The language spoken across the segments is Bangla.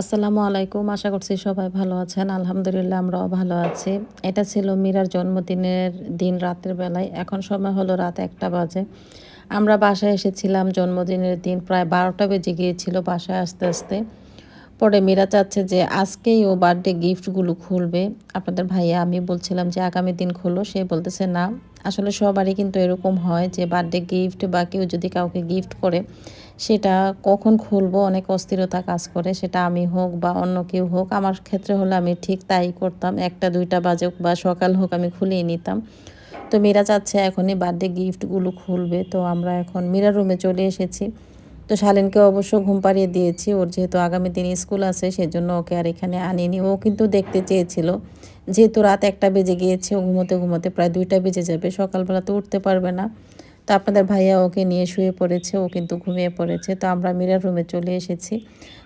আসসালামু আলাইকুম। আশা করছি সবাই ভালো আছেন। আলহামদুলিল্লাহ, আমরাও ভালো আছি। এটা ছিল মীরার জন্মদিনের দিন রাতের বেলায়। এখন সময় হলো রাত একটা বাজে। আমরা বাসায় এসেছিলাম জন্মদিনের দিন। প্রায় বারোটা বেজে গিয়েছিল বাসায় আস্তে আস্তে। পরে মীরা চাচ্ছে যে আজকেই ও বার্থডে গিফটগুলো খুলবে। আপনাদের ভাইয়া, আমি বলছিলাম যে আগামী দিন খোলো। সে বলতেছে, না। আসলে সবারই কিন্তু এরকম হয় যে বার্থডে গিফট বা কেউ যদি কাউকে গিফট করে সেটা কখন খুলবো, অনেক অস্থিরতা কাজ করে, সেটা আমি হোক বা অন্য কেউ হোক, আমার ক্ষেত্রে হলে আমি ঠিক তাই করতাম। একটা, দুইটা বাজে বা সকাল হোক আমি খুলিয়ে নিতাম। তো মীরা চাচ্ছে এখনই বার্থডে গিফটগুলো খুলবে। তো আমরা এখন মীরা রুমে চলে এসেছি। তো শালিনকে অবশ্য ঘুম পাড়িয়ে দিয়েছি। ওর যেহেতু আগামী দিন স্কুল আছে, সেজন্য ওকে আর এখানে আনিনি। ও কিন্তু দেখতে চেয়েছিল। যেহেতু রাত একটা বেজে গিয়েছে, ও ঘুমোতে ঘুমোতে প্রায় দুইটা বেজে যাবে। সকালবেলা তো উঠতে পারবে না। তো আপনাদের ভাইয়া ওকে নিয়ে শুয়ে পড়েছে, ও কিন্তু ঘুমিয়ে পড়েছে। তো আমরা মীরার রুমে চলে এসেছি।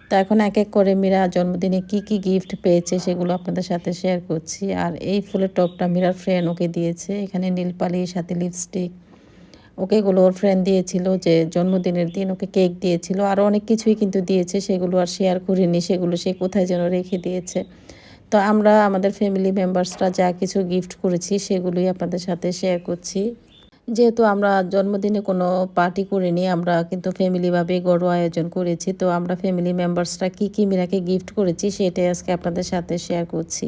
তো এখন এক এক করে মীরা জন্মদিনে কি কি গিফট পেয়েছে সেগুলো আপনাদের সাথে শেয়ার করছি। আর এই ফুলের টপটা মীরার ফ্রেন্ড ওকে দিয়েছে। এখানে নীলপালির সাথে লিপস্টিক ওকে এগুলো ওর ফ্রেন্ড দিয়েছিল যে জন্মদিনের দিন ওকে কেক দিয়েছিল। আরও অনেক কিছুই কিন্তু দিয়েছে, সেগুলো আর শেয়ার করিনি, সেগুলো সে কোথায় যেন রেখে দিয়েছে। তো আমরা আমাদের ফ্যামিলি মেম্বার্সরা যা কিছু গিফট করেছি সেগুলোই আপনাদের সাথে শেয়ার করছি। যেহেতু আমরা জন্মদিনে কোনো পার্টি করিনি, আমরা কিন্তু ফ্যামিলিভাবে গড় আয়োজন করেছি। তো আমরা ফ্যামিলি মেম্বার্সরা কী কী মিরাকে গিফট করেছি সেটাই আজকে আপনাদের সাথে শেয়ার করছি।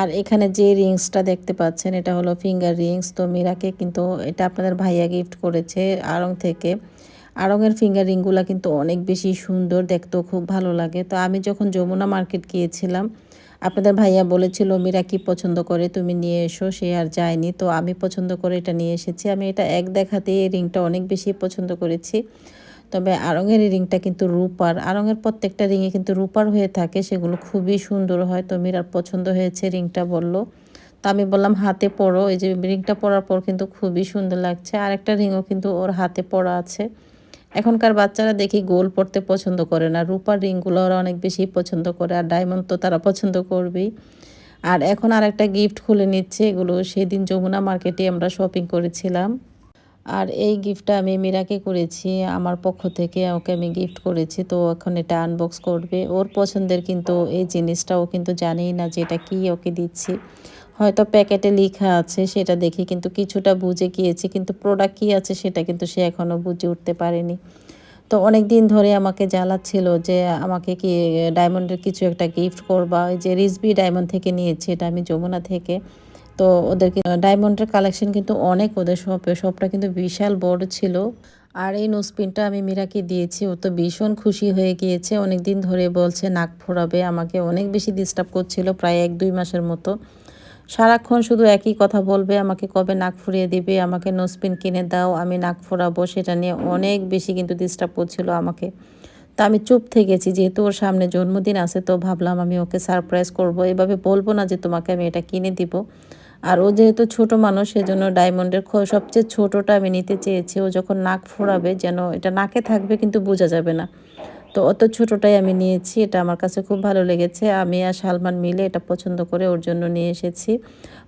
আর এখানে যে রিংসটা দেখতে পাচ্ছেন, এটা হলো ফিঙ্গার রিংস তো মীরাকে কিন্তু এটা আপনাদের ভাইয়া গিফট করেছে আড়ং থেকে। আড়ংয়ের ফিঙ্গার রিংগুলো কিন্তু অনেক বেশি সুন্দর, দেখতেও খুব ভালো লাগে। তো আমি যখন যমুনা মার্কেট গিয়েছিলাম আপনাদের ভাইয়া বলেছিল, মীরা কি পছন্দ করে তুমি নিয়ে এসো, সে আর যায়নি। তো আমি পছন্দ করে এটা নিয়ে এসেছি। আমি এটা এক দেখাতে এই রিংটা অনেক বেশি পছন্দ করেছি। তবে আরঙের এই রিংটা কিন্তু রূপার। আরঙের প্রত্যেকটা রিংয়ে কিন্তু রূপার হয়ে থাকে, সেগুলো খুবই সুন্দর হয়। তো মীরার পছন্দ হয়েছে রিংটা বলল। তা আমি বললাম, হাতে পরো। এই যে রিংটা পরার পর কিন্তু খুবই সুন্দর লাগছে। আর একটা রিংও কিন্তু ওর হাতে পরা আছে। এখনকার বাচ্চারা দেখি গোল পড়তে পছন্দ করে না। রূপার রিংগুলো ওরা অনেক বেশি পছন্দ করে আর ডায়মন্ড তো তারা পছন্দ করবেই। আর এখন আর একটা গিফট খুলে নিচ্ছে, এগুলো সেদিন যমুনা মার্কেটে আমরা শপিং করেছিলাম। আর এই গিফটটা আমি মীরাকে করেছি, আমার পক্ষ থেকে ওকে আমি গিফট করেছি, তো এখন এটা আনবক্স করবে। ওর পছন্দের কিন্তু এই জিনিসটা ও কিন্তু জানেই না যে এটা কী ওকে দিচ্ছি। হয়তো প্যাকেটে লেখা আছে, সেটা দেখে কিন্তু কিছুটা বুঝে গিয়েছি, কিন্তু প্রোডাক্ট কী আছে সেটা কিন্তু সে এখনও বুঝে উঠতে পারেনি। তো অনেক দিন ধরে আমাকে জ্বালাচ্ছিল যে, আমাকে কি ডায়মন্ডের কিছু একটা গিফট করবা? ওই যে রিসবি ডায়মন্ড থেকে নিয়েছি, এটা আমি যমুনা থেকে। তো ওদেরকে ডায়মন্ডের কালেকশন কিন্তু অনেক ওদের শপে শপটা কিন্তু বিশাল বড় ছিল। আর এই নোসপিনটা আমি মীরাকে দিয়েছি, ও তো ভীষণ খুশি হয়ে গিয়েছে। অনেক দিন ধরে বলছে, নাক ফোরাবে। আমাকে অনেক বেশি ডিস্টার্ব করছিল, প্রায় এক দুই মাসের মতো। সারাক্ষণ শুধু একই কথা বলবে, আমাকে কবে নাক ফুরিয়ে দিবে, আমাকে নোসপিন কিনে দাও, আমি নাক ফোরাবো, সেটা নিয়ে অনেক বেশি কিন্তু ডিস্টার্ব করছিল আমাকে। তো আমি চুপ থেকেছি, যেহেতু ওর সামনে জন্মদিন আছে, তো ভাবলাম আমি ওকে সারপ্রাইজ করব। এভাবে বলব না যে তোমাকে আমি এটা কিনে দিব। আর ও যেহেতু ছোট মানুষ, সেজন্য ডায়মন্ডের সবচেয়ে ছোটোটা আমি নিতে চেয়েছি। ও যখন নাক ফোরাবে, যেন এটা নাকে থাকবে, কিন্তু বোঝা যাবে না। তো অত ছোটোটাই আমি নিয়েছি, এটা আমার কাছে খুব ভালো লেগেছে। আমি আর সালমান মিলে এটা পছন্দ করে ওর জন্য নিয়ে এসেছি।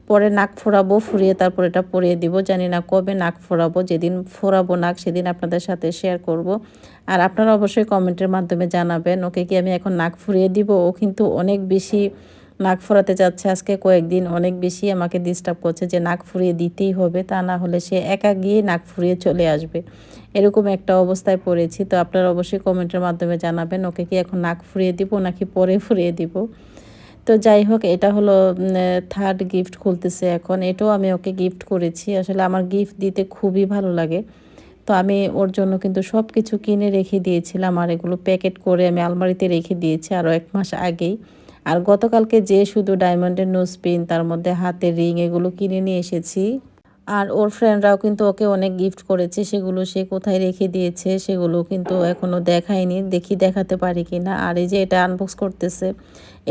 পরে নাক ফোরাবো ফুরিয়ে তারপর এটা পরিয়ে দিব। জানি না কবে নাক ফোরাবো যেদিন ফোরাবো নাক সেদিন আপনাদের সাথে শেয়ার করব। আর আপনারা অবশ্যই কমেন্টের মাধ্যমে জানাবেন, ওকে কি আমি এখন নাক ফুরিয়ে দিব? ও কিন্তু অনেক বেশি নাক ফোরাতে যাচ্ছে আজকে কয়েকদিন, অনেক বেশি আমাকে ডিস্টার্ব করছে যে নাক ফুরিয়ে দিতেই হবে, তা না হলে সে একা গিয়ে নাক ফুরিয়ে চলে আসবে। এরকম একটা অবস্থায় পড়েছি। তো আপনারা অবশ্যই কমেন্টের মাধ্যমে জানাবেন, ওকে কি এখন নাক ফুরিয়ে দিব নাকি পরে ফুরিয়ে দিব। তো যাই হোক, এটা হলো থার্ড গিফট খুলতেছে এখন। এটাও আমি ওকে গিফট করেছি। আসলে আমার গিফট দিতে খুবই ভালো লাগে। তো আমি ওর জন্য কিন্তু সব কিছু কিনে রেখে দিয়েছিলাম আর এগুলো প্যাকেট করে আমি আলমারিতে রেখে দিয়েছি আরও এক মাস আগেই। আর গতকালকে যে শুধু ডায়মন্ডের নোজ পিন তার মধ্যে হাতের রিং এগুলো কিনে নিয়ে এসেছি। আর ওর ফ্রেন্ডরাও কিন্তু ওকে অনেক গিফট করেছে, সেগুলো সে কোথায় রেখে দিয়েছে সেগুলো কিন্তু এখনও দেখায়নি, দেখি দেখাতে পারি কি না আর এই যে এটা আনবক্স করতেছে,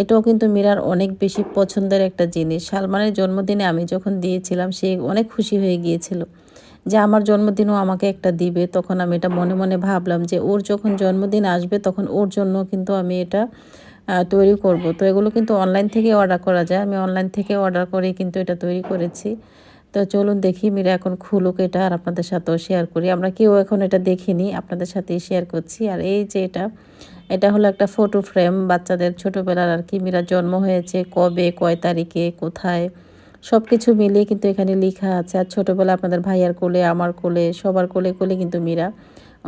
এটাও কিন্তু মীরার অনেক বেশি পছন্দের একটা জিনিস। সালমানের জন্মদিনে আমি যখন দিয়েছিলাম, সে অনেক খুশি হয়ে গিয়েছিল যে আমার জন্মদিনও আমাকে একটা দিবে। তখন আমি এটা মনে মনে ভাবলাম যে ওর যখন জন্মদিন আসবে, তখন ওর জন্য কিন্তু আমি এটা তৈরি করব। তো এগুলো কিন্তু অনলাইন থেকে অর্ডার করা যায়। আমি অনলাইন থেকে অর্ডার করে কিন্তু এটা তৈরি করেছি। তো চলুন দেখি মীরা এখন খুলুক এটা আর আপনাদের সাথেও শেয়ার করি। আমরা কেউ এখন এটা দেখিনি, আপনাদের সাথেই শেয়ার করছি। আর এই যে এটা এটা হলো একটা ফটো ফ্রেম বাচ্চাদের ছোটোবেলার আর কি। মীরা জন্ম হয়েছে কবে, কয় তারিখে, কোথায় সব কিছু মিলিয়ে কিন্তু এখানে লেখা আছে। আর ছোটোবেলা আপনাদের ভাইয়ার কোলে, আমার কোলে, সবার কোলে কোলে কিন্তু মীরা।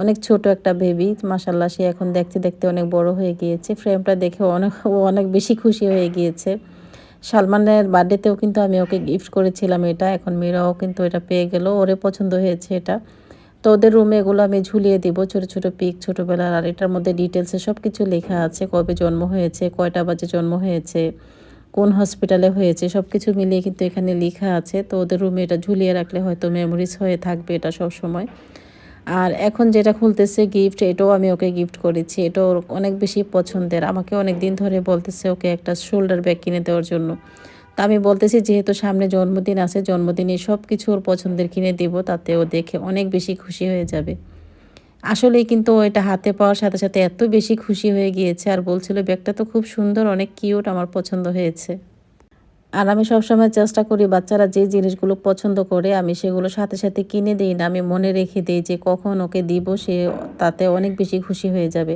অনেক ছোট একটা বেবি মাসাল্লাহ সে এখন দেখতে দেখতে অনেক বড় হয়ে গিয়েছে। ফ্রেমটা দেখে অনেক অনেক বেশি খুশি হয়ে গিয়েছে। সালমানের বার্থডেতেও কিন্তু আমি ওকে গিফট করেছিলাম এটা। এখন মীরাও কিন্তু এটা পেয়ে গেল, ওরে পছন্দ হয়েছে এটা। তো ওদের রুমে এগুলো আমি ঝুলিয়ে দিব, ছোট ছোট পিক ছোটোবেলার, আর এটার মধ্যে ডিটেলসে সব কিছু লেখা আছে, কবে জন্ম হয়েছে, কয়টা বাজে জন্ম হয়েছে, কোন হসপিটালে হয়েছে সব কিছু মিলিয়ে কিন্তু এখানে লেখা আছে। তো ওদের রুমে এটা ঝুলিয়ে রাখলে হয়তো মেমোরিজ হয়ে থাকবে এটা সব সময় আর এখন যেটা খুলতেছে গিফট এটাও আমি ওকে গিফট করেছি। এটাও অনেক বেশি পছন্দের। আমাকে অনেক দিন ধরে বলতেছে ওকে একটা শোল্ডার ব্যাগ কিনে দেওয়ার জন্য। তা আমি বলতেছি, যেহেতু সামনে জন্মদিন আছে, জন্মদিনে সব কিছু ওর পছন্দের কিনে দিব, তাতে ও দেখে অনেক বেশি খুশি হয়ে যাবে। আসলেই কিন্তু ও এটা হাতে পাওয়ার সাথে সাথে এত বেশি খুশি হয়ে গিয়েছে। আর বলছিল, ব্যাগটা তো খুব সুন্দর, অনেক কিউট আমার পছন্দ হয়েছে। আর আমি সবসময় চেষ্টা করি বাচ্চারা যে জিনিসগুলো পছন্দ করে আমি সেগুলো সাথে সাথে কিনে দিই না। আমি মনে রেখে দিই যে কখন ওকে দিব সে তাতে অনেক বেশি খুশি হয়ে যাবে।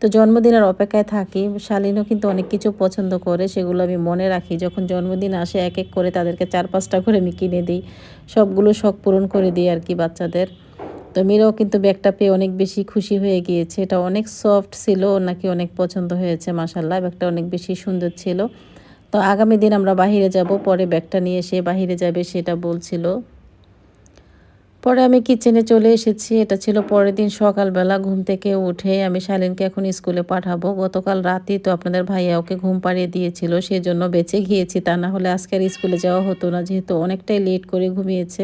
তো জন্মদিনের অপেক্ষায় থাকি, শালীনও কিন্তু অনেক কিছু পছন্দ করে, সেগুলো আমি মনে রাখি। যখন জন্মদিন আসে এক এক করে তাদেরকে চার পাঁচটা করে আমি কিনে দিই, সবগুলো শখ পূরণ করে দিই আর কি বাচ্চাদের। তো মীরাও কিন্তু ব্যাগটা পেয়ে অনেক বেশি খুশি হয়ে গিয়েছে। এটা অনেক সফট ছিল নাকি অনেক পছন্দ হয়েছে মাসাল্লাহ ব্যাগটা অনেক বেশি সুন্দর ছিল। তো আগামী দিন আমরা বাহিরে যাব, পরে ব্যাগটা নিয়ে এসে বাহিরে যাবে সেটা বলছিল। পরে আমি কিচেনে চলে এসেছি, এটা ছিল পরের দিন সকালবেলা, ঘুম থেকে উঠে আমি শালিনকে এখন স্কুলে পাঠাবো। গতকাল রাতেই তো আপনাদের ভাইয়া ওকে ঘুম পাড়িয়ে দিয়েছিল, সেজন্য বেঁচে গিয়েছি, তা না হলে আজকে আর স্কুলে যাওয়া হতো না, যেহেতু অনেকটাই লেট করে ঘুমিয়েছে।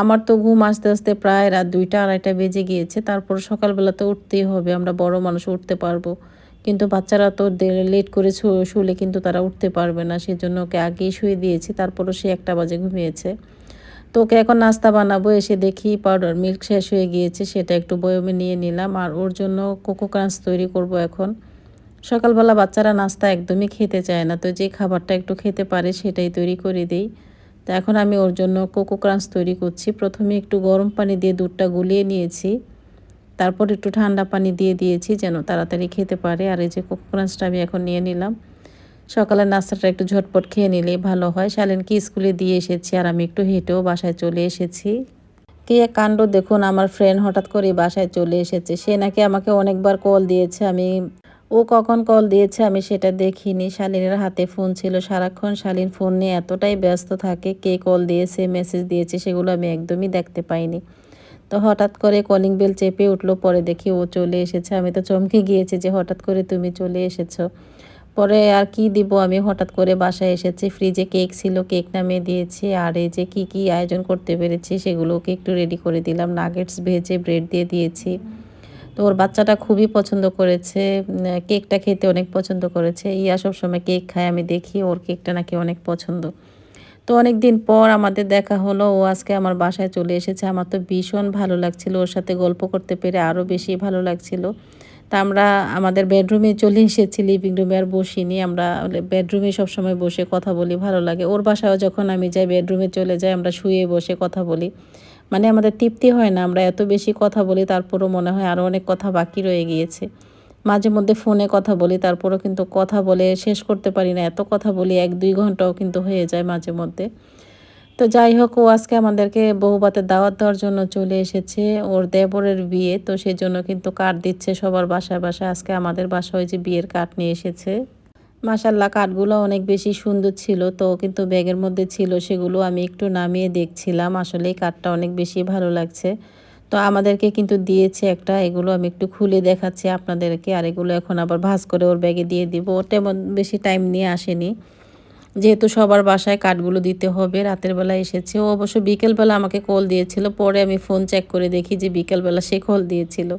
আমার তো ঘুম আস্তে আস্তে প্রায় রাত দুইটা, আড়াইটা বেজে গিয়েছে, তারপর সকালবেলা তো উঠতেই হবে, আমরা বড় মানুষ উঠতে পারব। কিন্তু বাচ্চারা তো লেট করে শুলে কিন্তু তারা উঠতে পারবে না। সেজন্য ওকে আগেই শুয়ে দিয়েছি, তারপরও সে একটা বাজে ঘুমিয়েছে। তো ওকে এখন নাস্তা বানাবো, এসে দেখি পাউডার মিল্ক শেষ হয়ে গিয়েছে, সেটা একটু বয়মে নিয়ে নিলাম। আর ওর জন্য কোকো ক্রাঞ্চ তৈরি করব এখন। সকালবেলা বাচ্চারা নাস্তা একদমই খেতে চায় না, তো যে খাবারটা একটু খেতে পারে সেটাই তৈরি করে দিই। তো এখন আমি ওর জন্য কোকো ক্রাঞ্চ তৈরি করছি। প্রথমে একটু গরম পানি দিয়ে দুধটা গুলিয়ে নিয়েছি। তারপর একটু ঠান্ডা পানি দিয়ে দিয়েছি যেন তাড়াতাড়ি খেতে পারে। আর এই যে কোকো ক্রাঞ্চটা আমি এখন নিয়ে নিলাম। সকালের নাস্তাটা একটু ঝটপট খেয়ে নিলেই ভালো হয়। শালেনকে স্কুলে দিয়ে এসেছি আর আমি একটু হেঁটেও বাসায় চলে এসেছি। কি এক কাণ্ড দেখুন, আমার ফ্রেন্ড হঠাৎ করে বাসায় চলে এসেছে। সে নাকি আমাকে অনেকবার কল দিয়েছে। আমি, ও কখন কল দিয়েছে আমি সেটা দেখিনি। শালিনের হাতে ফোন ছিল সারাক্ষণ। শালীন ফোন নিয়ে এতটাই ব্যস্ত থাকে। কে কল দিয়েছে মেসেজ দিয়েছে, সেগুলো আমি একদমই দেখতে পাইনি। তো হঠাৎ করে কলিং বেল চেপে উঠল, পরে দেখি ও চলে এসেছে। আমি তো চমকে গিয়েছি যে হঠাৎ করে তুমি চলে এসেছ। পরে আর কি দিব? আমি হঠাৎ করে বাসায় এসেছি ফ্রিজে কেক ছিল কেক নামিয়ে দিয়েছি। আর এই যে কি কি আয়োজন করতে পেরেছি, সেগুলোকে একটু রেডি করে দিলাম। নাগেটস ভেজে ব্রেড দিয়ে দিয়েছি। তো ওর বাচ্চাটা খুবই পছন্দ করেছে। কেকটা খেতে অনেক পছন্দ করেছে। ইয়া সব সময় কেক খায়, আমি দেখি ওর কেকটা নাকি অনেক পছন্দ। তো অনেক দিন পর আমাদের দেখা হলো। ও আজকে আমার বাসায় চলে এসেছে। আমার তো ভীষণ ভালো লাগছিল। ওর সাথে গল্প করতে পেরে আরও বেশি ভালো লাগছিল। তা আমরা আমাদের বেডরুমে চলে এসেছি লিভিং রুমে আর বসিনি। আমরা বেডরুমে সবসময় বসে কথা বলি, ভালো লাগে। ওর বাসায়ও যখন আমি যাই, বেডরুমে চলে যাই, আমরা শুয়ে বসে কথা বলি। মানে আমাদের তৃপ্তি হয় না। আমরা এত বেশি কথা বলি, তারপরও মনে হয় আরও অনেক কথা বাকি রয়ে গিয়েছে। মাঝে মধ্যে ফোনে কথা বলি, তারপরও কিন্তু কথা বলে শেষ করতে পারি না। এত কথা বলি, এক, দুই ঘন্টাও কিন্তু হয়ে যায় মাঝে মধ্যে। তো যাই হোক, ও আজকে আমাদেরকে বহুবাতের দাওয়াত দেওয়ার জন্য চলে এসেছে। ওর দেবরের বিয়ে, তো সেই জন্য কিন্তু কাঠ দিচ্ছে সবার বাসায় বাসায়। আজকে আমাদের বাসায় যে বিয়ের কাঠ নিয়ে এসেছে। মাসাল্লাহ কাঠগুলো অনেক বেশি সুন্দর ছিল, তো কিন্তু ব্যাগের মধ্যে ছিল, সেগুলো আমি একটু নামিয়ে দেখছিলাম। আসলে কাঠটা অনেক বেশি ভালো লাগছে। তো আমাদেরকে কিন্তু দিয়েছে একটা, এগুলো আমি একটু খুলে দেখাচ্ছি আপনাদেরকে, আর এগুলো এখন আবার ভাজ করে ওর ব্যাগে দিয়ে দিব। তেমন বেশি টাইম নিয়ে আসেনি। যেহেতু সবার বাসায় কাঠগুলো দিতে হবে, রাতের বেলা এসেছে। ও অবশ্য বিকেলবেলা আমাকে কল দিয়েছিল, পরে আমি ফোন চেক করে দেখি যে বিকেলবেলা সে কল দিয়েছিল।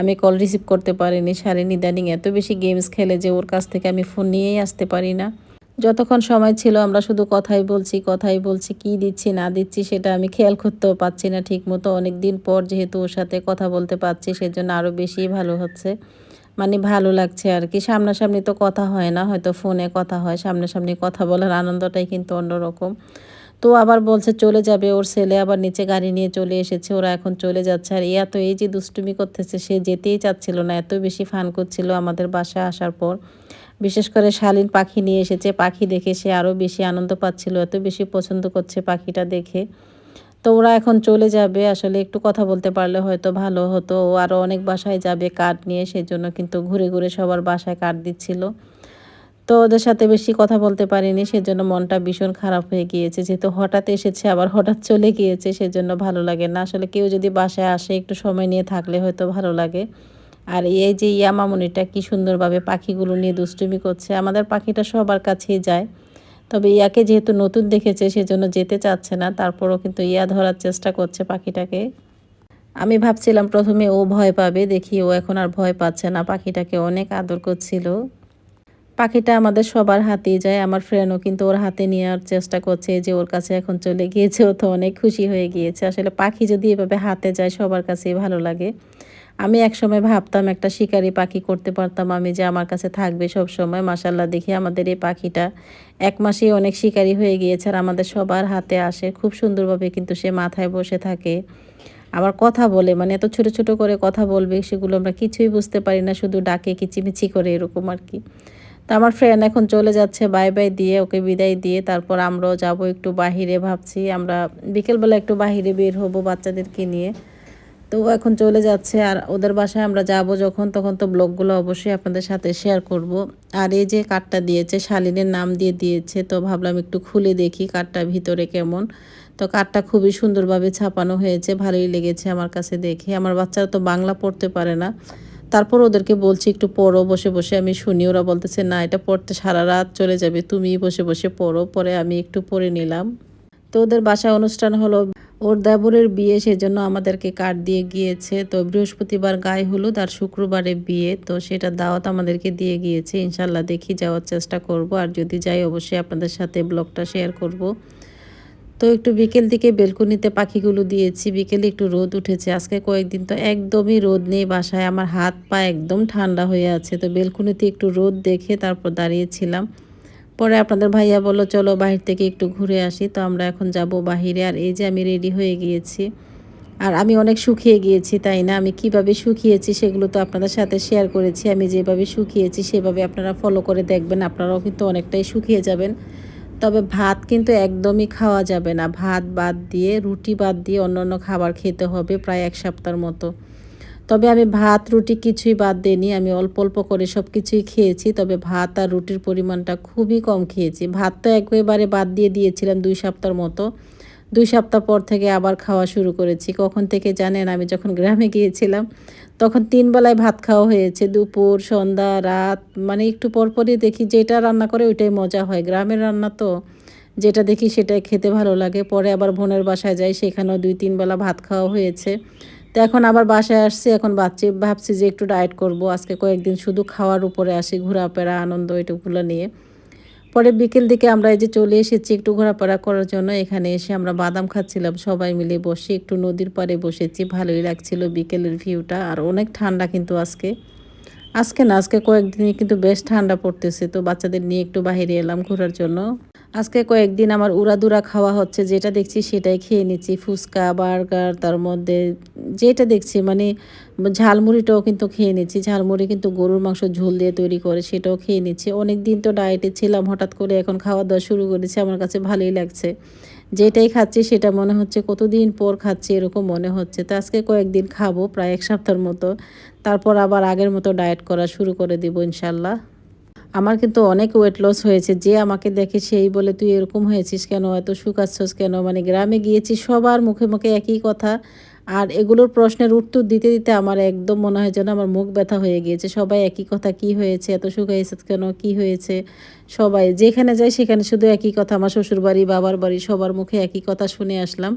আমি কল রিসিভ করতে পারিনি। সারিন ইদানিং এত বেশি গেমস খেলে যে ওর কাছ থেকে আমি ফোন নিয়েই আসতে পারি না। যতক্ষণ সময় ছিল, আমরা শুধু কথাই বলছি কথাই বলছি, কি দিচ্ছি, না দিচ্ছি, সেটা আমি খেয়াল করতেও পাচ্ছি না ঠিক মতো অনেক দিন পর যেহেতু ওর সাথে কথা বলতে পারছি, সেজন্য আরও বেশি ভালো হচ্ছে। মানে ভালো লাগছে আর কি। সামনাসামনি তো কথা হয় না, হয়তো ফোনে কথা হয়, সামনাসামনি কথা বলার আনন্দটাই কিন্তু অন্যরকম। তো আবার বলছে, চলে যাবে, ওর ছেলে আবার নিচে গাড়ি নিয়ে চলে এসেছে, ওরা এখন চলে যাচ্ছে। আর ইয়া তো এই যে দুষ্টুমি করতেছে, সে যেতেই চাচ্ছিল না, এত বেশি ফান করছিল আমাদের বাসায় আসার পর। বিশেষ করে শালীন পাখি নিয়ে এসেছে। পাখি দেখে সে আরও বেশি আনন্দ পাচ্ছিল, এত বেশি পছন্দ করছে পাখিটা দেখে। তো ওরা এখন চলে যাবে, আসলে একটু কথা বলতে পারলে হয়তো ভালো হতো। ও আরও অনেক বাসায় যাবে কাঠ নিয়ে, সেজন্য কিন্তু ঘুরে ঘুরে সবার বাসায় কাঠ দিচ্ছিল। তো ওদের সাথে বেশি কথা বলতে পারিনি, সেজন্য মনটা ভীষণ খারাপ হয়ে গিয়েছে। যেহেতু হঠাৎ এসেছে, আবার হঠাৎ চলে গিয়েছে, সেজন্য ভালো লাগে না। আসলে কেউ যদি বাসায় আসে, একটু সময় নিয়ে থাকলে হয়তো ভালো লাগে। আর এই যে ইয়া মামুনিটা কি সুন্দরভাবে পাখিগুলো নিয়ে দুষ্টুমি করছে, আমাদের পাখিটা সবার কাছেই যায়। তবে ইয়াকে যেহেতু নতুন দেখেছে, সেজন্য যেতে চাচ্ছে না, তারপরও কিন্তু ইয়া ধরার চেষ্টা করছে পাখিটাকে। আমি ভাবছিলাম প্রথমে ও ভয় পাবে, দেখি ও এখন আর ভয় পাচ্ছে না, পাখিটাকে অনেক আদর করছিল। পাখিটা আমাদের সবার হাতেই যায়, আমার ফ্রেন্ডও কিন্তু ওর হাতে নেওয়ার চেষ্টা করছে, যে ওর কাছে এখন চলে গিয়েছে, ও তো অনেক খুশি হয়ে গিয়েছে। আসলে পাখি যদি এভাবে হাতে যায়, সবার কাছেই ভালো লাগে। আমি একসময় ভাবতাম একটা শিকারি পাখি করতে পারতাম আমি যে আমার কাছে থাকবে সব সময় মাসাল্লাহ দেখি আমাদের এই পাখিটা এক মাসেই অনেক শিকারি হয়ে গিয়েছে আর আমাদের সবার হাতে আসে। খুব সুন্দরভাবে কিন্তু সে মাথায় বসে থাকে। আবার কথা বলে মানে এত ছোট ছোট করে কথা বলবে, সেগুলো আমরা কিছুই বুঝতে পারি না, শুধু ডাকে কিচিমিচি করে এরকম আর কি। তো আমার ফ্রেন্ড এখন চলে যাচ্ছে বাই বাই দিয়ে ওকে বিদায় দিয়ে তারপর আমরাও যাব একটু বাহিরে ভাবছি। আমরা বিকেলবেলা একটু বাহিরে বের হব বাচ্চাদেরকে নিয়ে। তো এখন চলে যাচ্ছে আর ওদের বাসায় আমরা যাব যখন, তখন তো ব্লগগুলো অবশ্যই আপনাদের সাথে শেয়ার করব। আর এই যে কার্ডটা দিয়েছে, শালিনের নাম দিয়ে দিয়েছে, তো ভাবলাম একটু খুলে দেখি কার্ডটা ভিতরে কেমন। তো কার্ডটা খুবই সুন্দরভাবে ছাপানো হয়েছে, ভালোই লেগেছে আমার কাছে দেখে। আমার বাচ্চারা তো বাংলা পড়তে পারে না। তারপর ওদেরকে বলছি, একটু পড়ো, বসে বসে। আমি শুনি, ওরা বলতেছে, না, এটা পড়তে সারা রাত চলে যাবে তুমি বসে বসে পড়ো। পরে আমি একটু পড়ে নিলাম। তো ওদের বাসায় অনুষ্ঠান হলো ওর দেবরের বিয়ে সেজন্য আমাদেরকে কার্ড দিয়ে গিয়েছে। তো বৃহস্পতিবার গায়ে হলুদ আর শুক্রবারে বিয়ে। তো সেটা দাওয়াত আমাদেরকে দিয়ে গিয়েছে। ইনশাল্লাহ দেখি যাওয়ার চেষ্টা করব। আর যদি যাই অবশ্যই আপনাদের সাথে ব্লগটা শেয়ার করব। তো একটু বিকেল দিকে বেলকুনিতে পাখিগুলো দিয়েছি। বিকেলে একটু রোদ উঠেছে। আজকে কয়েকদিন তো একদমই রোদ নেই বাসায়। আমার হাত পা একদম ঠান্ডা হয়ে আছে। তো বেলকুনিতে একটু রোদ দেখে তারপর দাঁড়িয়েছিলাম। পরে আপনাদের ভাইয়া বলল, চলো বাহির থেকে একটু ঘুরে আসি। তো আমরা এখন যাব বাহিরে। আর এই যে আমি রেডি হয়ে গিয়েছি। আর আমি অনেক শুকিয়ে গিয়েছি, তাই না? আমি কীভাবে শুকিয়েছি সেগুলো তো আপনাদের সাথে শেয়ার করেছি। আমি যেভাবে শুকিয়েছি সেভাবে আপনারা ফলো করে দেখবেন। আপনারাও কিন্তু অনেকটাই শুকিয়ে যাবেন। তবে ভাত কিন্তু একদমই খাওয়া যাবে না। ভাত বাদ দিয়ে, রুটি বাদ দিয়ে অন্য অন্য খাবার খেতে হবে প্রায় এক সপ্তাহের মতো। তবে আমি ভাত, রুটি কিছুই বাদ দিইনি। আমি অল্প অল্প করে সব কিছুই খেয়েছি, তবে ভাত আর রুটির পরিমাণটা খুবই কম খেয়েছি। ভাত তো একেবারে বাদ দিয়ে দিয়েছিলাম দুই সপ্তাহের মতো। দুই সপ্তাহ পর থেকে আবার খাওয়া শুরু করেছি। কখন থেকে জানেন, আমি যখন গ্রামে গিয়েছিলাম, তখন তিন বেলায় ভাত খাওয়া হয়েছে। দুপুর, সন্ধ্যা, রাত মানে একটু পরপরই দেখি যেটা রান্না করে ওইটাই মজা হয়। গ্রামের রান্না তো, যেটা দেখি সেটাই খেতে ভালো লাগে। পরে আবার বোনের বাসায় যাই, সেখানেও দুই, তিন বেলা ভাত খাওয়া হয়েছে। তো এখন আবার বাসায় আসছি, এখন বাচ্চি ভাবছি যে একটু ডায়েট করব। আজকে কয়েকদিন শুধু খাওয়ার উপরে আসি, ঘোরাফেরা, আনন্দ এটুকুলো নিয়ে। পরে বিকেল দিকে আমরা এই যে চলে এসেছি একটু ঘোরাফেরা করার জন্য, এখানে এসে আমরা বাদাম খাচ্ছিলাম, সবাই মিলে বসে একটু নদীর পাড়ে বসেছি, ভালোই লাগছিল বিকেলের ভিউটা আর অনেক ঠান্ডা কিন্তু আজকে। আজকে না, আজকে কয়েকদিনই কিন্তু বেশ ঠান্ডা পড়তেছে, তো বাচ্চাদের নিয়ে একটু বাহিরে এলাম ঘোরার জন্য। আজকে কয়েকদিন আমার উড়াদুরা খাওয়া হচ্ছে, যেটা দেখছি সেটাই খেয়ে নিচ্ছি। ফুচকা, বার্গার, তার মধ্যে যেটা দেখছি মানে ঝালমুড়িটাও কিন্তু খেয়ে নিচ্ছি। ঝালমুড়ি কিন্তু গরুর মাংস ঝোল দিয়ে তৈরি করে, সেটাও খেয়ে নিচ্ছি। অনেক দিন তো ডায়েটে ছিলাম, হঠাৎ করে এখন খাওয়া দাওয়া শুরু করেছি, আমার কাছে ভালোই লাগছে। যেটাই খাচ্ছি সেটা মনে হচ্ছে কতদিন পর খাচ্ছি, এরকম মনে হচ্ছে। তো আজকে কয়েকদিন খাব, প্রায় এক সপ্তাহের মতো। তারপর আবার আগের মতো ডায়েট করা শুরু করে দিব ইনশাল্লাহ। আমার কিন্তু অনেক ওয়েট লস হয়েছে। যে আমাকে দেখে সেই বলে, তুই এরকম হয়েছিস কেন? এত সুখ শুকাচ্ছস কেন? মানে গ্রামে গিয়েছি, সবার মুখে মুখে একই কথা। আর এগুলোর প্রশ্নের উত্তর দিতে দিতে আমার একদম মনে হয় যেন আমার মুখ ব্যথা হয়ে গিয়েছে। সবাই একই কথা, কি হয়েছে? এত শুকাইছে কেন? কি হয়েছে? সবাই যেখানে যায় সেখানে শুধু একই কথা, আমার শ্বশুর বাড়ি বাবার বাড়ি সবার মুখে একই কথা শুনে আসলাম।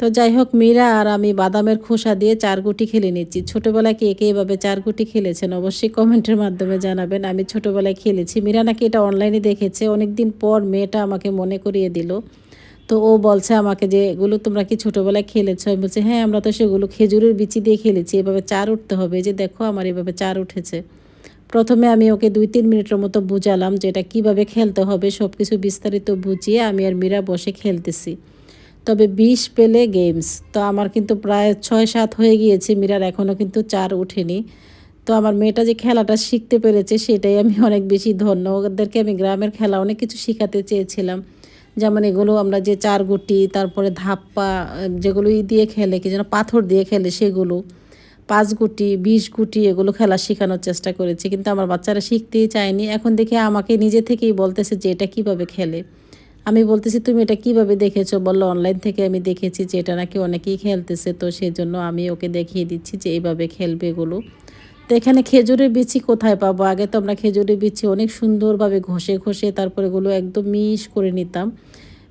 তো যাই হোক, মীরা আর আমি বাদামের খোসা দিয়ে চার গুটি খেলে নিচ্ছি। ছোটোবেলায় কে কে এভাবে চার গুটি খেলেছেন অবশ্যই কমেন্টের মাধ্যমে জানাবেন। আমি ছোটোবেলায় খেলেছি। মীরা নাকি এটা অনলাইনে দেখেছে। অনেক দিন পর মেয়েটা আমাকে মনে করিয়ে দিল। তো ও বলছে আমাকে যে, এগুলো তোমরা কি ছোটোবেলায় খেলেছো? আমি বলছি হ্যাঁ আমরা তো সেগুলো খেজুরের বিচি দিয়ে খেলেছি। এভাবে চার উঠতে হবে। যে দেখো আমার এভাবে চার উঠেছে। প্রথমে আমি ওকে দুই তিন মিনিটের মতো বুঝালাম যে এটা কীভাবে খেলতে হবে সব কিছু বিস্তারিত বুঝিয়ে আমি আর মীরা বসে খেলতেছি। তবে বিষ পেলে গেমস। তো আমার কিন্তু প্রায় ছয় সাত হয়ে গিয়েছে, মিরার এখনও কিন্তু চার ওঠেনি। তো আমার মেয়েটা যে খেলাটা শিখতে পেরেছে, সেটাই আমি অনেক বেশি ধন্য। ওদেরকে আমি গ্রামের খেলা অনেক কিছু শেখাতে চেয়েছিলাম। যেমন এগুলো আমরা যে চার গুটি, তারপরে ধাপ্পা যেগুলো ই দিয়ে খেলে, কি যেন পাথর দিয়ে খেলে সেগুলো। পাঁচ গুটি, বিশ গুটি এগুলো খেলা শেখানোর চেষ্টা করেছি। কিন্তু আমার বাচ্চারা শিখতেই চায়নি। এখন দেখে আমাকে নিজে থেকেই বলতেছে যে এটা কীভাবে খেলে। আমি বলতেছি, তুমি এটা কীভাবে দেখেছ? বলল, অনলাইন থেকে আমি দেখেছি যে এটা নাকি অনেকেই খেলতেছে। তো সেই জন্য আমি ওকে দেখিয়ে দিচ্ছি যে এইভাবে খেলবে এগুলো। তো এখানে খেজুরের বিচি কোথায় পাবো? আগে তো আমরা খেজুরের বিচি অনেক সুন্দরভাবে ঘষে ঘষে তারপরে এগুলো একদম মিশ করে নিতাম।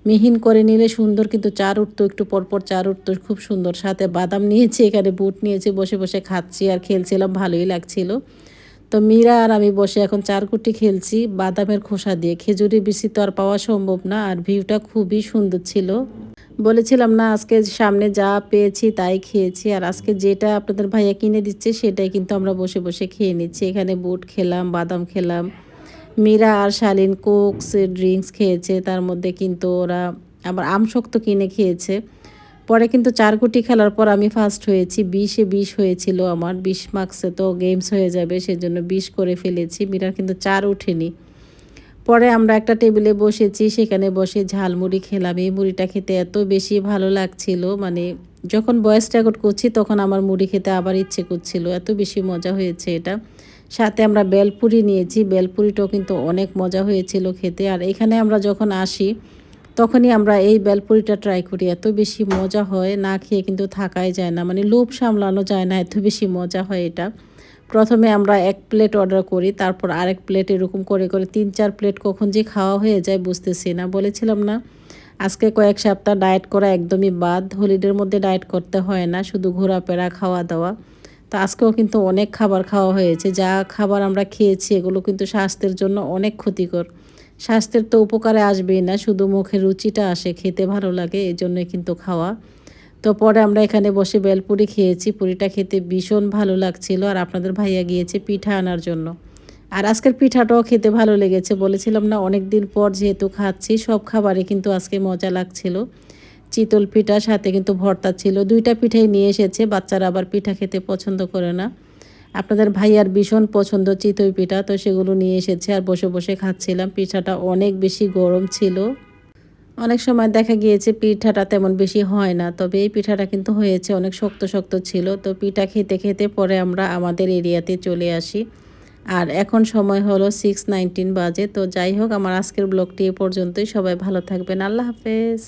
মিহিন করে নিলে সুন্দর, কিন্তু চার উঠতো, একটু পরপর চার উঠতো, খুব সুন্দর। সাথে বাদাম নিয়েছি, এখানে বুট নিয়েছি, বসে বসে খাচ্ছি আর খেলছিলাম, ভালোই লাগছিল। তো মীরা আর আমি বসে এখন চারকুটি খেলছি, বাদামের খোসা দিয়ে। খেজুরি বিচি তো আর পাওয়া সম্ভব না, আর ভিউটা খুবই সুন্দর ছিল। বলেছিলাম না, আজকে সামনে যা পেয়েছি তাই খেয়েছি, আর আজকে যেটা আপনাদের ভাইয়া কিনে দিচ্ছে সেটাই কিন্তু আমরা বসে বসে খেয়ে নিচ্ছি। এখানে বুট খেলাম, বাদাম খেলাম। মীরা আর শালিন কোকস ড্রিঙ্কস খেয়েছে, তার মধ্যে কিন্তু ওরা আবার আমশক্ত কিনে খেয়েছে। পরে কিন্তু চার কোটি খেলার পর আমি ফার্স্ট হয়েছি। বিশে বিশ হয়েছিল আমার। বিশ মার্কসে তো গেমস হয়ে যাবে, সেজন্য বিশ করে ফেলেছি। মীরার কিন্তু চার উঠেনি পরে আমরা একটা টেবিলে বসেছি, সেখানে বসে ঝালমুড়ি খেলাম। এই মুড়িটা খেতে এত বেশি ভালো লাগছিল মানে যখন বয়স রেকর্ড করছি, তখন আমার মুড়ি খেতে আবার ইচ্ছে করছিল। এত বেশি মজা হয়েছে এটা। সাথে আমরা বেলপুরি নিয়েছি। বেলপুরিটাও কিন্তু অনেক মজা হয়েছিল খেতে। আর এখানে আমরা যখন আসি তখনই আমরা এই বেলপুরিটা ট্রাই করি, এত বেশি মজা হয়, না খেয়ে কিন্তু থাকাই যায় না মানে লোভ সামলানো যায় না, এত বেশি মজা হয় এটা। প্রথমে আমরা এক প্লেট অর্ডার করি, তারপর আরেক প্লেট এরকম করে করে তিন চার প্লেট কখন যে খাওয়া হয়ে যায় বুঝতেছি না, বলেছিলাম না। আজকে কয়েক সপ্তাহ ডায়েট করা একদমই বাদ হলিডের মধ্যে ডায়েট করতে হয় না, শুধু ঘোরাফেরা খাওয়া দাওয়া তো আজকেও কিন্তু অনেক খাবার খাওয়া হয়েছে, যা খাবার আমরা খেয়েছি, এগুলো কিন্তু স্বাস্থ্যের জন্য অনেক ক্ষতিকর। স্বাস্থ্যের তো উপকারে আসবেই না, শুধু মুখের রুচিটা আসে, খেতে ভালো লাগে এই জন্যই কিন্তু খাওয়া। তো পরে আমরা এখানে বসে বেলপুরি খেয়েছি, পুরিটা খেতে ভীষণ ভালো লাগছিল আর আপনাদের ভাইয়া গিয়েছে পিঠা আনার জন্য। আর আজকের পিঠাটাও খেতে ভালো লেগেছে, বলেছিলাম না অনেক দিন পর যেহেতু খাচ্ছি, সব খাবারে কিন্তু আজকে মজা লাগছিল। চিতল পিঠা, সাথে কিন্তু ভর্তা ছিল, দুইটা পিঠাই নিয়ে এসেছে, বাচ্চারা আবার পিঠা খেতে পছন্দ করে না। আপনাদের ভাইয়ার ভীষণ পছন্দ চিতই পিঠা, তো সেগুলো নিয়ে এসেছে আর বসে বসে খাচ্ছিলাম। পিঠাটা অনেক বেশি গরম ছিল। অনেক সময় দেখা গিয়েছে পিঠাটা তেমন বেশি হয় না, তবে এই পিঠাটা কিন্তু হয়েছে, অনেক শক্ত শক্ত ছিল। তো পিঠা খেতে খেতে পরে আমরা আমাদের এরিয়াতে চলে আসি। আর এখন সময় হলো সিক্স নাইনটিন বাজে, তো যাই হোক, আমার আজকের ব্লগটি এ পর্যন্তই। সবাই ভালো থাকবেন। আল্লাহ হাফেজ।